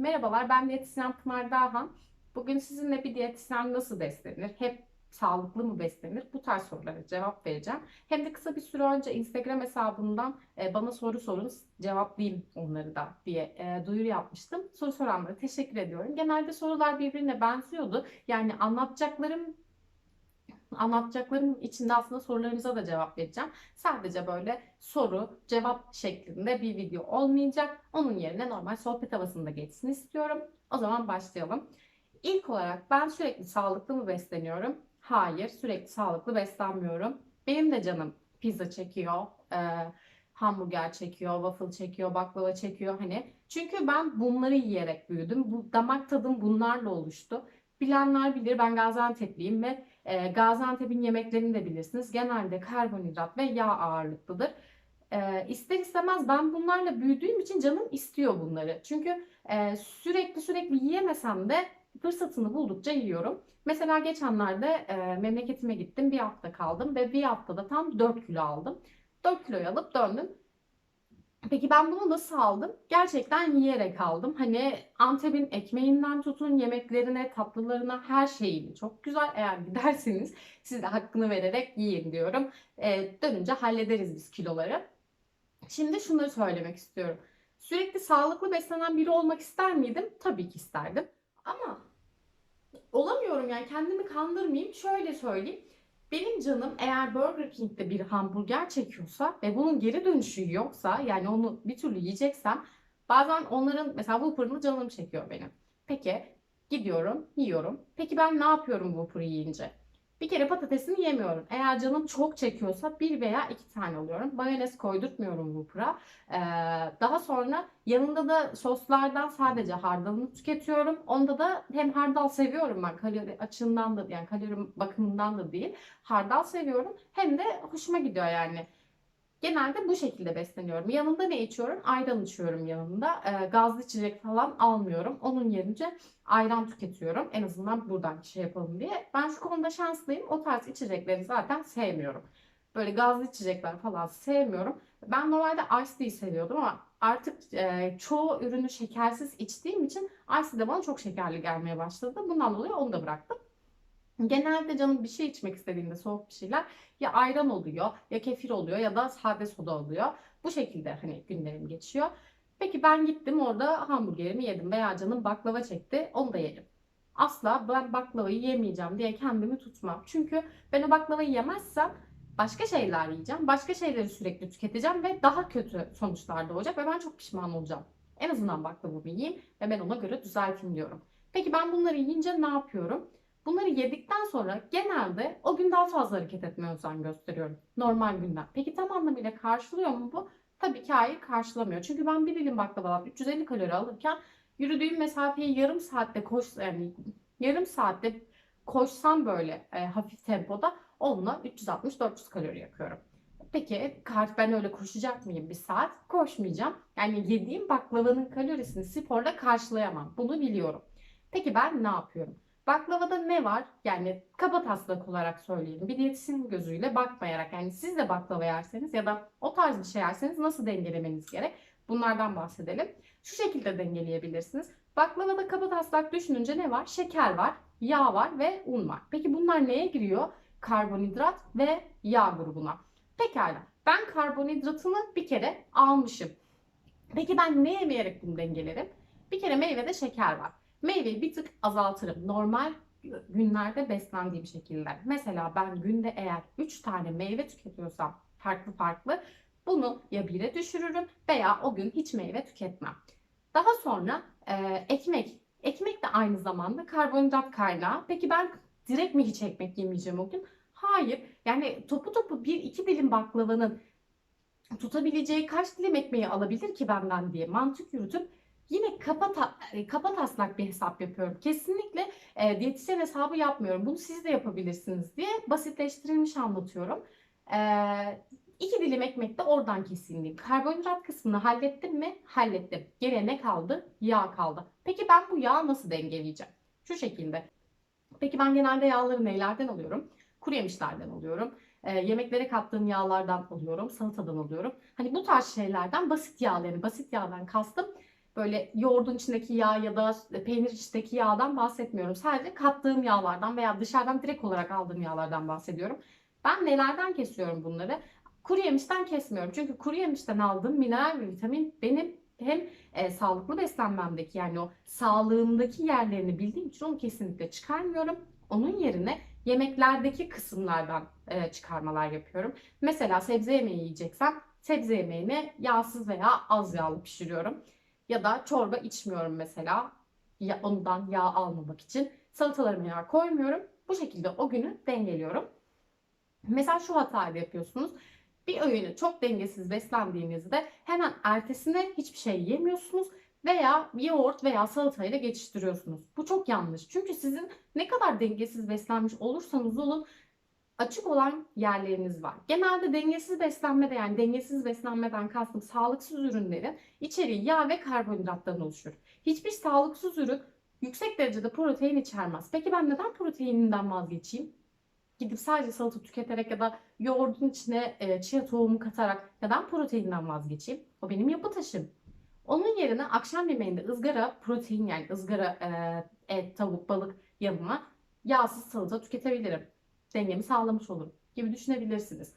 Merhabalar, ben diyetisyen Pınar Dağhan. Bugün sizinle bir diyetisyen nasıl beslenir, hep sağlıklı mı beslenir? Bu tarz sorulara cevap vereceğim. Hem de kısa bir süre önce Instagram hesabımdan e, bana soru sorun, cevaplayayım onları da diye e, duyuru yapmıştım. Soru soranlara teşekkür ediyorum. Genelde sorular birbirine benziyordu. Yani anlatacaklarım anlatacaklarım içinde aslında sorularınıza da cevap vereceğim. Sadece böyle soru, cevap şeklinde bir video olmayacak. Onun yerine normal sohbet havasında geçsin istiyorum. O zaman başlayalım. İlk olarak ben sürekli sağlıklı mı besleniyorum? Hayır, sürekli sağlıklı beslenmiyorum. Benim de canım pizza çekiyor, e, hamburger çekiyor, waffle çekiyor, baklava çekiyor hani. Çünkü ben bunları yiyerek büyüdüm. Bu damak tadım bunlarla oluştu. Bilenler bilir ben Gaziantep'liyim ve e, Gaziantep'in yemeklerini de bilirsiniz. Genelde karbonhidrat ve yağ ağırlıklıdır. E, ister istemez ben bunlarla büyüdüğüm için canım istiyor bunları. Çünkü e, sürekli sürekli yiyemesem de fırsatını buldukça yiyorum. Mesela geçenlerde e, memleketime gittim. Bir hafta kaldım ve bir haftada tam 4 kilo aldım. 4 kiloyu alıp döndüm. Peki ben bunu nasıl aldım? Gerçekten yiyerek aldım. Hani Antep'in ekmeğinden tutun yemeklerine, tatlılarına her şeyini çok güzel. Eğer giderseniz siz de hakkını vererek yiyin diyorum. Ee, dönünce hallederiz biz kiloları. Şimdi şunları söylemek istiyorum. Sürekli sağlıklı beslenen biri olmak ister miydim? Tabii ki isterdim. Ama olamıyorum yani kendimi kandırmayayım. Şöyle söyleyeyim. Benim canım eğer Burger King'de bir hamburger çekiyorsa ve bunun geri dönüşü yoksa yani onu bir türlü yiyeceksem bazen onların mesela Whopper'ını canım çekiyor benim. Peki gidiyorum yiyorum. Peki ben ne yapıyorum Whopper'ı yiyince? Bir kere patatesini yemiyorum. Eğer canım çok çekiyorsa bir veya iki tane alıyorum. Mayonez koydurtmuyorum Whopper'a. Ee, daha sonra yanında da soslardan sadece hardalını tüketiyorum. Onda da hem hardal seviyorum ben kalori açığından da yani kalori bakımından da değil. Hardal seviyorum hem de hoşuma gidiyor yani. Genelde bu şekilde besleniyorum. Yanında ne içiyorum? Ayran içiyorum yanında. E, gazlı içecek falan almıyorum. Onun yerine ayran tüketiyorum. En azından buradan şey yapalım diye. Ben şu konuda şanslıyım. O tarz içecekleri zaten sevmiyorum. Böyle gazlı içecekler falan sevmiyorum. Ben normalde Ice Tea seviyordum ama artık e, çoğu ürünü şekersiz içtiğim için Ice de bana çok şekerli gelmeye başladı. Bundan dolayı onu da bıraktım. Genelde canım bir şey içmek istediğinde soğuk bir şeyler ya ayran oluyor ya kefir oluyor ya da sade soda oluyor. Bu şekilde hani günlerim geçiyor. Peki ben gittim orada hamburgerimi yedim veya canım baklava çekti onu da yerim. Asla ben baklavayı yemeyeceğim diye kendimi tutmam. Çünkü ben o baklavayı yemezsem başka şeyler yiyeceğim. Başka şeyleri sürekli tüketeceğim ve daha kötü sonuçlar doğacak ve ben çok pişman olacağım. En azından baklavamı yiyeyim ve ben ona göre düzelteyim diyorum. Peki ben bunları yiyince ne yapıyorum? Bunları yedikten sonra genelde o gün daha fazla hareket etmeye özen gösteriyorum. Normal günden. Peki tam anlamıyla karşılıyor mu bu? Tabii ki hayır karşılamıyor. Çünkü ben bir dilim baklavadan 350 kalori alırken yürüdüğüm mesafeyi yarım saatte koş yani yarım saatte koşsam böyle e, hafif tempoda onunla 360-400 kalori yakıyorum. Peki kart ben öyle koşacak mıyım bir saat? Koşmayacağım. Yani yediğim baklavanın kalorisini sporda karşılayamam. Bunu biliyorum. Peki ben ne yapıyorum? Baklavada ne var? Yani kaba taslak olarak söyleyelim. Bir diyetisyen gözüyle bakmayarak yani siz de baklava yerseniz ya da o tarz bir şey yerseniz nasıl dengelemeniz gerek? Bunlardan bahsedelim. Şu şekilde dengeleyebilirsiniz. Baklavada kaba taslak düşününce ne var? Şeker var, yağ var ve un var. Peki bunlar neye giriyor? Karbonhidrat ve yağ grubuna. Pekala. Ben karbonhidratını bir kere almışım. Peki ben ne yemeyerek bunu dengelerim? Bir kere meyvede şeker var. Meyveyi bir tık azaltırım. Normal günlerde beslendiğim şekilde. Mesela ben günde eğer 3 tane meyve tüketiyorsam farklı farklı bunu ya 1'e düşürürüm veya o gün hiç meyve tüketmem. Daha sonra e, ekmek. Ekmek de aynı zamanda karbonhidrat kaynağı. Peki ben direkt mi hiç ekmek yemeyeceğim o gün? Hayır. Yani topu topu bir iki dilim baklavanın tutabileceği kaç dilim ekmeği alabilir ki benden diye mantık yürütüp Yine kapa, e, kapa taslak bir hesap yapıyorum. Kesinlikle e, diyetisyen hesabı yapmıyorum. Bunu siz de yapabilirsiniz diye basitleştirilmiş anlatıyorum. E, iki dilim ekmek de oradan kesildi. Karbonhidrat kısmını hallettim mi? Hallettim. Geriye ne kaldı? Yağ kaldı. Peki ben bu yağı nasıl dengeleyeceğim? Şu şekilde. Peki ben genelde yağları neylerden alıyorum? Kuru yemişlerden alıyorum. E, yemeklere kattığım yağlardan alıyorum. Salatadan alıyorum. Hani bu tarz şeylerden basit yağları, basit yağdan kastım böyle yoğurdun içindeki yağ ya da peynir içindeki yağdan bahsetmiyorum. Sadece kattığım yağlardan veya dışarıdan direkt olarak aldığım yağlardan bahsediyorum. Ben nelerden kesiyorum bunları? Kuru yemişten kesmiyorum. Çünkü kuru yemişten aldığım mineral ve vitamin benim hem e, sağlıklı beslenmemdeki yani o sağlığımdaki yerlerini bildiğim için onu kesinlikle çıkarmıyorum. Onun yerine yemeklerdeki kısımlardan e, çıkarmalar yapıyorum. Mesela sebze yemeği yiyeceksem sebze yemeğini yağsız veya az yağlı pişiriyorum. Ya da çorba içmiyorum mesela. Ya, ondan yağ almamak için. Salatalarıma yağ koymuyorum. Bu şekilde o günü dengeliyorum. Mesela şu hatayı yapıyorsunuz. Bir öğünü çok dengesiz beslendiğinizde hemen ertesine hiçbir şey yemiyorsunuz veya yoğurt veya salatayla geçiştiriyorsunuz. Bu çok yanlış. Çünkü sizin ne kadar dengesiz beslenmiş olursanız olun açık olan yerleriniz var. Genelde dengesiz beslenmede yani dengesiz beslenmeden kastım sağlıksız ürünlerin içeriği yağ ve karbonhidrattan oluşur. Hiçbir sağlıksız ürün yüksek derecede protein içermez. Peki ben neden proteininden vazgeçeyim? Gidip sadece salata tüketerek ya da yoğurdun içine e, chia tohumu katarak neden proteinden vazgeçeyim? O benim yapı taşım. Onun yerine akşam yemeğinde ızgara protein yani ızgara e, et, tavuk, balık yanına yağsız salata tüketebilirim. Dengemi sağlamış olurum gibi düşünebilirsiniz.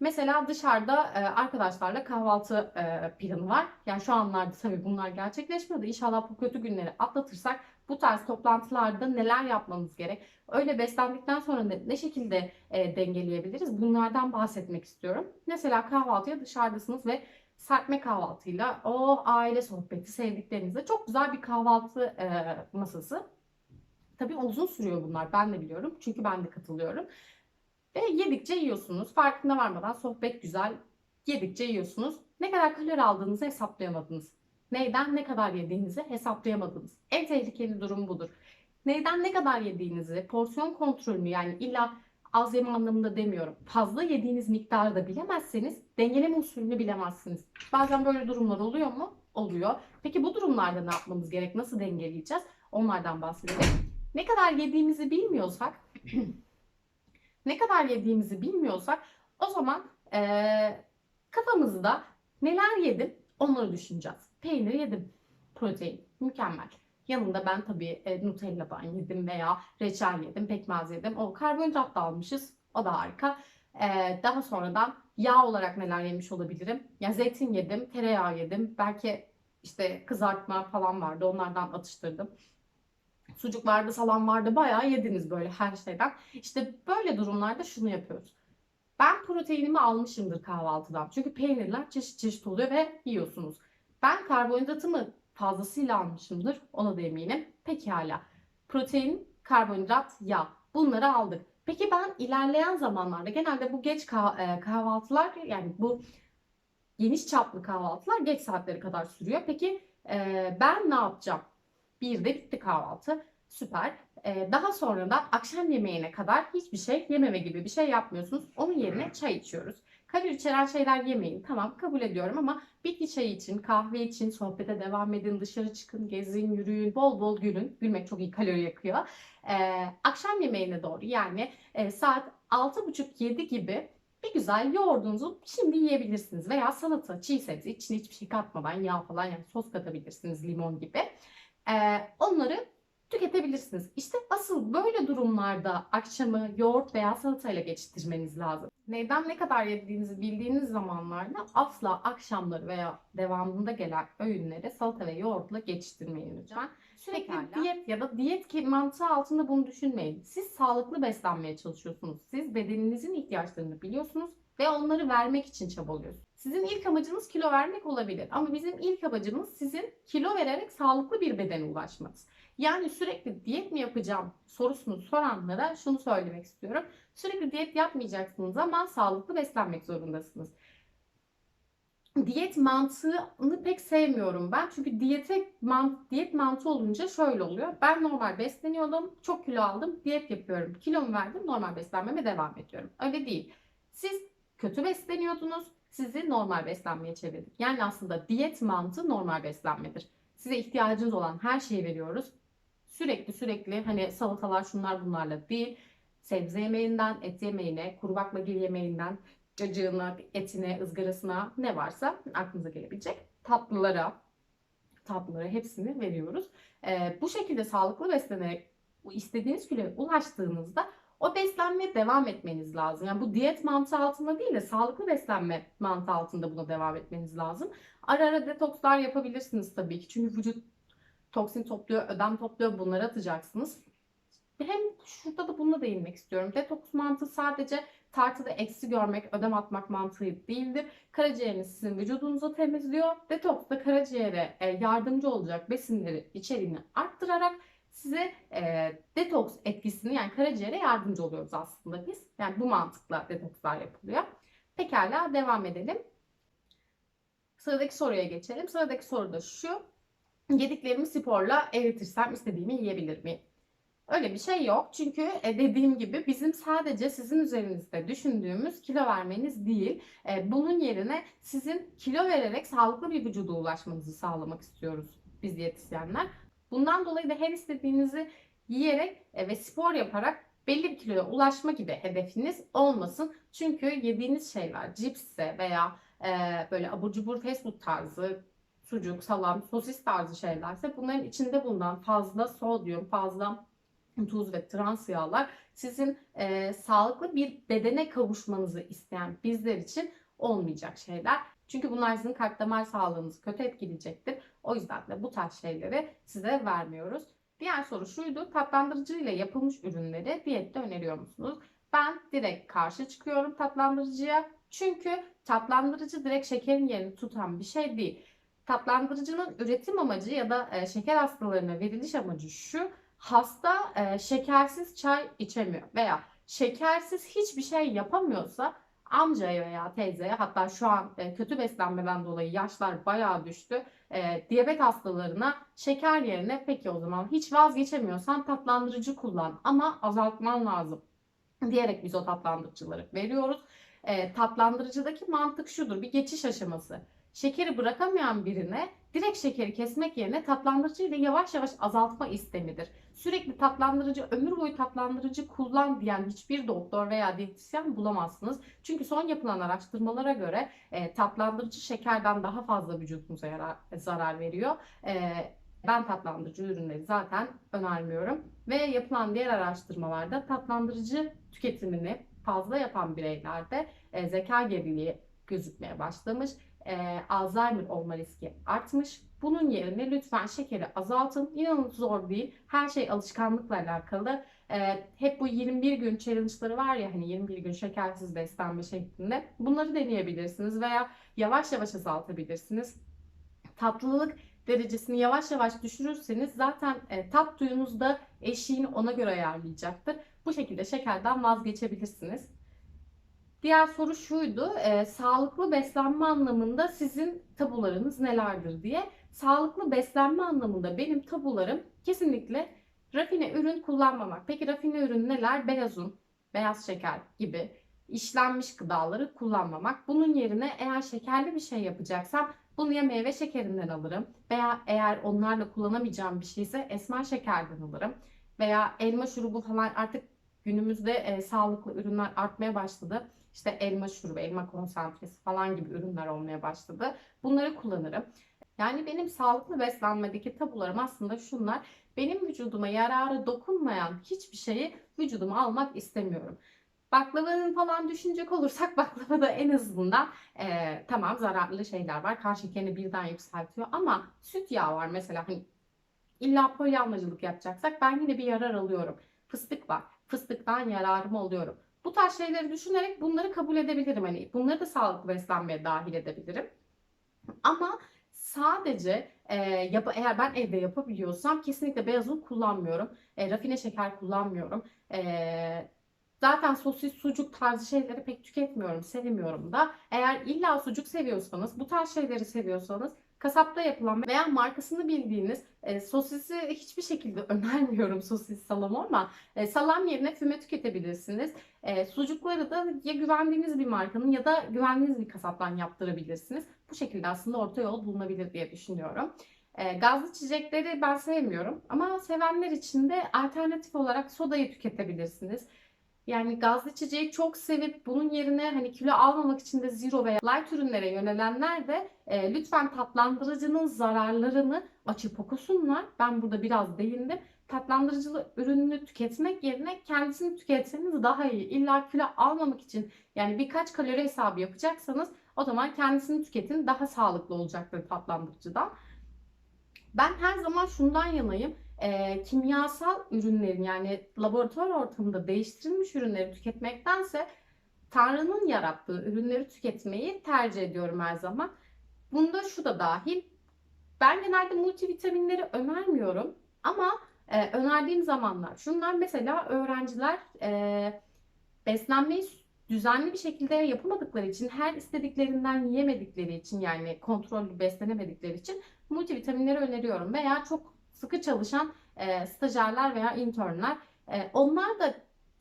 Mesela dışarıda e, arkadaşlarla kahvaltı e, planı var. Yani şu anlarda tabii bunlar gerçekleşmedi. İnşallah bu kötü günleri atlatırsak bu tarz toplantılarda neler yapmamız gerek? Öyle beslendikten sonra ne, ne şekilde e, dengeleyebiliriz? Bunlardan bahsetmek istiyorum. Mesela kahvaltıya dışarıdasınız ve serpme kahvaltıyla o aile sohbeti sevdiklerinizle çok güzel bir kahvaltı e, masası. Tabii uzun sürüyor bunlar ben de biliyorum. Çünkü ben de katılıyorum. Ve yedikçe yiyorsunuz. Farkına varmadan sohbet güzel. Yedikçe yiyorsunuz. Ne kadar kalori aldığınızı hesaplayamadınız. Neyden ne kadar yediğinizi hesaplayamadınız. En tehlikeli durum budur. Neyden ne kadar yediğinizi, porsiyon kontrolünü yani illa az yeme anlamında demiyorum. Fazla yediğiniz miktarı da bilemezseniz dengeleme usulünü bilemezsiniz. Bazen böyle durumlar oluyor mu? Oluyor. Peki bu durumlarda ne yapmamız gerek? Nasıl dengeleyeceğiz? Onlardan bahsedelim. Ne kadar yediğimizi bilmiyorsak ne kadar yediğimizi bilmiyorsak o zaman ee, kafamızda neler yedim onları düşüneceğiz. Peynir yedim. Protein. Mükemmel. Yanında ben tabii e, Nutella'dan yedim veya reçel yedim, pekmez yedim. O karbonhidrat da almışız. O da harika. E, daha sonradan yağ olarak neler yemiş olabilirim? Ya zeytin yedim, tereyağı yedim. Belki işte kızartma falan vardı. Onlardan atıştırdım. Sucuk vardı, salam vardı. Bayağı yediniz böyle her şeyden. İşte böyle durumlarda şunu yapıyoruz. Ben proteinimi almışımdır kahvaltıdan. Çünkü peynirler çeşit çeşit oluyor ve yiyorsunuz. Ben karbonhidratımı fazlasıyla almışımdır. Ona da eminim. Pekala. Protein, karbonhidrat, yağ. Bunları aldık. Peki ben ilerleyen zamanlarda genelde bu geç kah- e, kahvaltılar yani bu geniş çaplı kahvaltılar geç saatleri kadar sürüyor. Peki e, ben ne yapacağım? Bir de bitti kahvaltı. Süper. E, daha sonra da akşam yemeğine kadar hiçbir şey yememe gibi bir şey yapmıyorsunuz. Onun yerine çay içiyoruz. Kalori içeren şeyler yemeyin. Tamam kabul ediyorum ama bitki çayı için, kahve için sohbete devam edin. Dışarı çıkın, gezin, yürüyün, bol bol gülün. Gülmek çok iyi kalori yakıyor. Ee, akşam yemeğine doğru yani e, saat 6.30-7 gibi bir güzel yoğurdunuzu şimdi yiyebilirsiniz. Veya salata, çiğ sebze içine hiçbir şey katmadan yağ falan yani sos katabilirsiniz limon gibi. Ee, onları tüketebilirsiniz. İşte asıl böyle durumlarda akşamı yoğurt veya salatayla geçiştirmeniz lazım. Neyden ne kadar yediğinizi bildiğiniz zamanlarda asla akşamları veya devamında gelen öğünleri salata ve yoğurtla geçiştirmeyin lütfen. Sürekli Pekala. diyet ya da diyet ki mantığı altında bunu düşünmeyin. Siz sağlıklı beslenmeye çalışıyorsunuz. Siz bedeninizin ihtiyaçlarını biliyorsunuz ve onları vermek için çabalıyorsunuz. Sizin ilk amacınız kilo vermek olabilir ama bizim ilk amacımız sizin kilo vererek sağlıklı bir bedene ulaşmanız. Yani sürekli diyet mi yapacağım sorusunu soranlara şunu söylemek istiyorum. Sürekli diyet yapmayacaksınız ama sağlıklı beslenmek zorundasınız. Diyet mantığını pek sevmiyorum ben. Çünkü diyete mant diyet mantığı olunca şöyle oluyor. Ben normal besleniyordum, çok kilo aldım, diyet yapıyorum. Kilomu verdim, normal beslenmeme devam ediyorum. Öyle değil. Siz kötü besleniyordunuz, sizi normal beslenmeye çevirdik. Yani aslında diyet mantığı normal beslenmedir. Size ihtiyacınız olan her şeyi veriyoruz. Sürekli sürekli hani salatalar şunlar bunlarla değil. Sebze yemeğinden et yemeğine, kuru baklagil yemeğinden cacığına, etine, ızgarasına ne varsa aklınıza gelebilecek tatlılara, tatlıları hepsini veriyoruz. Ee, bu şekilde sağlıklı beslenerek istediğiniz kiloya ulaştığınızda o beslenmeye devam etmeniz lazım. Yani bu diyet mantığı altında değil de sağlıklı beslenme mantığı altında buna devam etmeniz lazım. Ara ara detokslar yapabilirsiniz tabii ki. Çünkü vücut toksin topluyor, ödem topluyor. Bunları atacaksınız. Hem şurada da bununla değinmek istiyorum. Detoks mantığı sadece tartıda eksi görmek, ödem atmak mantığı değildir. Karaciğeriniz sizin vücudunuzu temizliyor. Detoks da karaciğere e, yardımcı olacak besinleri içeriğini arttırarak size e, detoks etkisini yani karaciğere yardımcı oluyoruz aslında biz. Yani bu mantıkla detokslar yapılıyor. Pekala devam edelim. Sıradaki soruya geçelim. Sıradaki soru da şu. Yediklerimi sporla eritirsem istediğimi yiyebilir miyim? Öyle bir şey yok. Çünkü e, dediğim gibi bizim sadece sizin üzerinizde düşündüğümüz kilo vermeniz değil. E, Bunun yerine sizin kilo vererek sağlıklı bir vücuda ulaşmanızı sağlamak istiyoruz biz diyetisyenler. Bundan dolayı da her istediğinizi yiyerek e, ve spor yaparak belli bir kiloya ulaşma gibi hedefiniz olmasın. Çünkü yediğiniz şeyler cipsse veya e, böyle abur cubur fast food tarzı sucuk, salam, sosis tarzı şeylerse bunların içinde bulunan fazla sodyum, fazla tuz ve trans yağlar sizin e, sağlıklı bir bedene kavuşmanızı isteyen bizler için olmayacak şeyler. Çünkü bunlar sizin kalp damar sağlığınızı kötü etkileyecektir. O yüzden de bu tarz şeyleri size vermiyoruz. Diğer soru şuydu. Tatlandırıcı ile yapılmış ürünleri diyette öneriyor musunuz? Ben direkt karşı çıkıyorum tatlandırıcıya. Çünkü tatlandırıcı direkt şekerin yerini tutan bir şey değil. Tatlandırıcının üretim amacı ya da e, şeker hastalarına veriliş amacı şu. Hasta e, şekersiz çay içemiyor veya şekersiz hiçbir şey yapamıyorsa amcaya veya teyzeye hatta şu an e, kötü beslenmeden dolayı yaşlar bayağı düştü. E, diyabet hastalarına şeker yerine peki o zaman hiç vazgeçemiyorsan tatlandırıcı kullan ama azaltman lazım diyerek biz o tatlandırıcıları veriyoruz. E, tatlandırıcıdaki mantık şudur bir geçiş aşaması. Şekeri bırakamayan birine direkt şekeri kesmek yerine tatlandırıcı ile yavaş yavaş azaltma istemidir. Sürekli tatlandırıcı, ömür boyu tatlandırıcı kullan diyen hiçbir doktor veya diyetisyen bulamazsınız. Çünkü son yapılan araştırmalara göre e, tatlandırıcı şekerden daha fazla vücudunuza yarar, zarar veriyor. E, ben tatlandırıcı ürünleri zaten önermiyorum. Ve yapılan diğer araştırmalarda tatlandırıcı tüketimini fazla yapan bireylerde e, zeka geriliği gözükmeye başlamış e, Alzheimer olma riski artmış. Bunun yerine lütfen şekeri azaltın. İnanın zor değil. Her şey alışkanlıkla alakalı. E, hep bu 21 gün challenge'ları var ya hani 21 gün şekersiz beslenme şeklinde. Bunları deneyebilirsiniz veya yavaş yavaş azaltabilirsiniz. Tatlılık derecesini yavaş yavaş düşürürseniz zaten e, tat duyunuz da eşiğini ona göre ayarlayacaktır. Bu şekilde şekerden vazgeçebilirsiniz. Diğer soru şuydu. E, sağlıklı beslenme anlamında sizin tabularınız nelerdir diye. Sağlıklı beslenme anlamında benim tabularım kesinlikle rafine ürün kullanmamak. Peki rafine ürün neler? Beyaz un, beyaz şeker gibi işlenmiş gıdaları kullanmamak. Bunun yerine eğer şekerli bir şey yapacaksam bunu ya meyve şekerinden alırım veya eğer onlarla kullanamayacağım bir şeyse esmer şekerden alırım veya elma şurubu falan artık günümüzde e, sağlıklı ürünler artmaya başladı. İşte elma şurubu, elma konsantresi falan gibi ürünler olmaya başladı. Bunları kullanırım. Yani benim sağlıklı beslenmedeki tabularım aslında şunlar. Benim vücuduma yararı dokunmayan hiçbir şeyi vücuduma almak istemiyorum. Baklavanın falan düşünecek olursak baklavada en azından e, tamam zararlı şeyler var. Kan şekerini birden yükseltiyor ama süt yağı var mesela hani illa polyanlacılık yapacaksak ben yine bir yarar alıyorum. Fıstık var. Fıstıktan yararım oluyorum. Bu tarz şeyleri düşünerek bunları kabul edebilirim. Hani bunları da sağlıklı beslenmeye dahil edebilirim. Ama sadece e, yap eğer ben evde yapabiliyorsam kesinlikle beyaz un kullanmıyorum. E, rafine şeker kullanmıyorum. E, zaten sosis, sucuk tarzı şeyleri pek tüketmiyorum, sevmiyorum da. Eğer illa sucuk seviyorsanız, bu tarz şeyleri seviyorsanız kasapta yapılan veya markasını bildiğiniz e, sosisi hiçbir şekilde önermiyorum sosis salam ama e, salam yerine füme tüketebilirsiniz. E, sucukları da ya güvendiğiniz bir markanın ya da güvendiğiniz bir kasaptan yaptırabilirsiniz. Bu şekilde aslında orta yol bulunabilir diye düşünüyorum. E, gazlı içecekleri ben sevmiyorum ama sevenler için de alternatif olarak sodayı tüketebilirsiniz. Yani gazlı içeceği çok sevip bunun yerine hani kilo almamak için de zero veya light ürünlere yönelenler de e, lütfen tatlandırıcının zararlarını açıp okusunlar. Ben burada biraz değindim. Tatlandırıcılı ürünü tüketmek yerine kendisini tüketseniz daha iyi. İlla kilo almamak için yani birkaç kalori hesabı yapacaksanız o zaman kendisini tüketin. Daha sağlıklı olacaktır tatlandırıcıdan. Ben her zaman şundan yanayım. Eee, kimyasal ürünlerin yani laboratuvar ortamında değiştirilmiş ürünleri tüketmektense Tanrı'nın yarattığı ürünleri tüketmeyi tercih ediyorum her zaman. Bunda şu da dahil. Ben genelde multivitaminleri önermiyorum ama e, önerdiğim zamanlar şunlar mesela öğrenciler e, beslenmeyi düzenli bir şekilde yapamadıkları için her istediklerinden yiyemedikleri için yani kontrollü beslenemedikleri için multivitaminleri öneriyorum veya çok sıkı çalışan e, stajyerler veya internler e, onlar da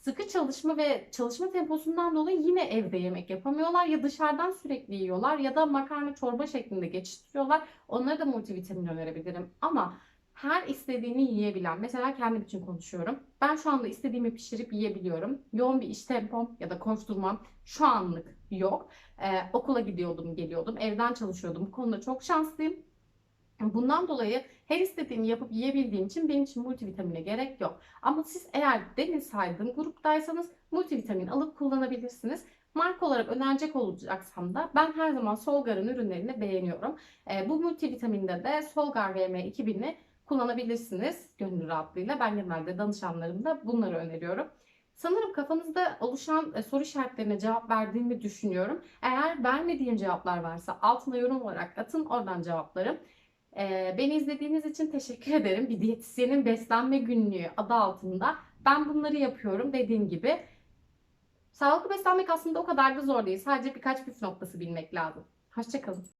sıkı çalışma ve çalışma temposundan dolayı yine evde yemek yapamıyorlar ya dışarıdan sürekli yiyorlar ya da makarna çorba şeklinde geçiştiriyorlar. Onlara da multivitamin önerebilirim ama her istediğini yiyebilen, mesela kendim için konuşuyorum. Ben şu anda istediğimi pişirip yiyebiliyorum. Yoğun bir iş tempom ya da koşturmam şu anlık yok. Ee, okula gidiyordum, geliyordum, evden çalışıyordum. Bu konuda çok şanslıyım. Bundan dolayı her istediğimi yapıp yiyebildiğim için benim için multivitamine gerek yok. Ama siz eğer Deniz Saydın gruptaysanız multivitamin alıp kullanabilirsiniz. Marka olarak önerecek olacaksam da ben her zaman Solgar'ın ürünlerini beğeniyorum. E, bu multivitaminde de Solgar VM 2000'i kullanabilirsiniz gönül rahatlığıyla. Ben genelde danışanlarımda bunları öneriyorum. Sanırım kafanızda oluşan e, soru işaretlerine cevap verdiğimi düşünüyorum. Eğer vermediğim cevaplar varsa altına yorum olarak atın oradan cevaplarım. Ee, beni izlediğiniz için teşekkür ederim. Bir diyetisyenin beslenme günlüğü adı altında ben bunları yapıyorum dediğim gibi. Sağlıklı beslenmek aslında o kadar da zor değil. Sadece birkaç püf noktası bilmek lazım. Hoşçakalın.